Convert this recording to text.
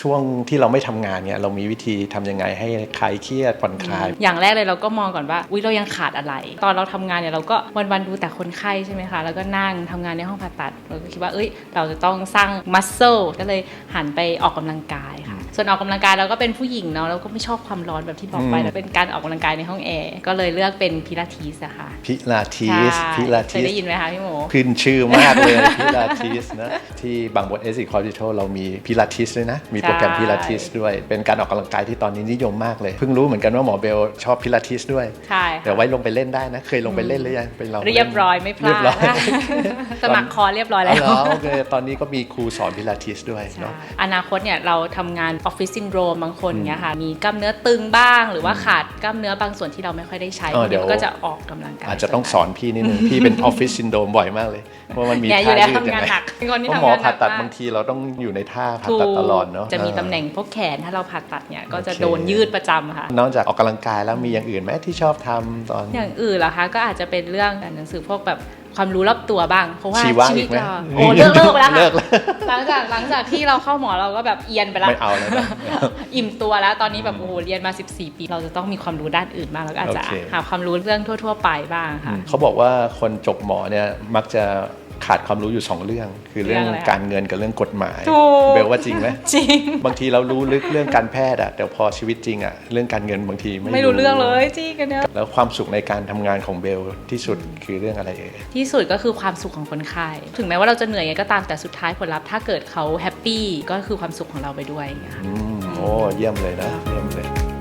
ช่วงที่เราไม่ทำงานเนี่ยเรามีวิธีทำยังไงให้คลายเครียดผ่อนคลาย อย่างแรกเลยเราก็มองก่อนว่าอุ้ยเรายังขาดอะไร ตอนเราทำงานเนี่ยเราก็วันๆดูแต่คนไข้ใช่ไหมคะแล้วก็นั่งทำงานในห้องผ่าตัดเราก็คิดว่าเอ้ย เราจะต้องสร้างมัสเซลก็เลยหันไปออกกำลังกาย ส่วนออกกำลังกายเราก็เป็นผู้หญิงเนาะเราก็ไม่ชอบความร้อนแบบที่บอกไปอืมแล้วเป็นการออกกำลังกายในห้องแอร์ก็เลยเลือกเป็นพิลาทิสอะค่ะพิลาทิสใช่พิลาเคทิยสได้ยินไหมคะพี่หมูขึ้นชื่อมากเลยพิลาทิสนะที่บางบทเอซิคอร์ดิโทเรามีพิลาทิสด้วยนะ มีโปรแกรมใช่พิลาทิสด้วย เป็นการออกกำลังกายที่ตอนนี้นิยมมากเลย เพิ่งรู้เหมือนกันว่าหมอเบลชอบพิลาทิสด้วยใช่ค่ะเดี๋ยวไว้ลงไปเล่นได้นะ เคยลงไปเล่นหรือยังไปลองเรียบร้อยไม่พเรีลายบร้อยดสมัครคอร์สเรียบร้อยอ๋แล้อวเหรอโอเคตอนนี้ก็มีครูสอนพิลาทิสด้วยใช่เนาะอนาคตเนี่ยเราทำงานออฟฟิศซินโดรมบางคนเนี้ยค่ะมีกล้ามเนื้อตึงบ้าง หรือว่าขาดกล้ามเนื้อบางส่วนที่เราไม่ค่อยได้ใช้เออเดี๋ยวมันก็จะออกกำลังกายอาจจะต้องสอนพี่นิดนึง พี่เป็นออฟฟิศซินโดรมบ่อยมากเลยเพราะมันมีเนี่ยอท่ายู่แล้วยืดทำยังงานไงหนักเป็นคนที่เพราะทำหมองานหผ่านักตัดมากบางทีเราต้องอยู่ในท่าผ่าถูตัดกตลอดเนาะจะมีเออตำแหน่งพวกแขนถ้าเราผ่าตัดเนี่ยก็จะโอเคโดนยืดประจำค่ะนอกจากออกกำลังกายแล้วมีอย่างอื่นไหมที่ชอบทำตอนอย่างอื่นเหรอคะก็อาจจะเป็นเรื่องอ่านหนังสือพวกแบบความรู้รอบตัวบ้าง เพราะว่าชีวะชีวิอีตกไหมเราโอ้เลิกเลิกไปแล้วเลิค่ะกแล้วหลังจากหลังจากที่เราเข้าหมอเราก็แบบเอียนไปแล้วไม่เอาแล้วนะอิ่มตัวแล้วตอนนี้แบบโอ้โหเรียนมา 14 ปี เราจะต้องมีความรู้ด้านอื่นบ้างแล้วก็อาจจะโอเคหาความรู้เรื่องทั่ว ๆ ไปบ้างค่ะเขาบอกว่าคนจบหมอเนี่ยมักจะ ขาดความรู้อยู่ 2 เรื่อง คือเรื่องเรื่องอะไรคะการเงินกับเรื่องกฎหมายถูก เบลว่าจริงไหมจริง บางทีเรารู้ลึกเรื่องการแพทย์อะแต่พอชีวิตจริงอะเรื่องการเงินบางทีไม่ไม่รู้เรื่องเลยจริงกันเนี่ยแล้วความสุขในการทำงานของเบลที่สุดคือเรื่องอะไรเอ่ย ที่สุดก็คือความสุขของคนไข้ถึงแม้ว่าเราจะเหนื่อยยังไงก็ตามแต่สุดท้ายผลลัพธ์ถ้าเกิดเขาแฮปปี้ก็คือความสุขของเราไปด้วยอย่างเงี้ยค่ะ อืมโอ้เยี่ยมเลยนะเยี่ยมเลย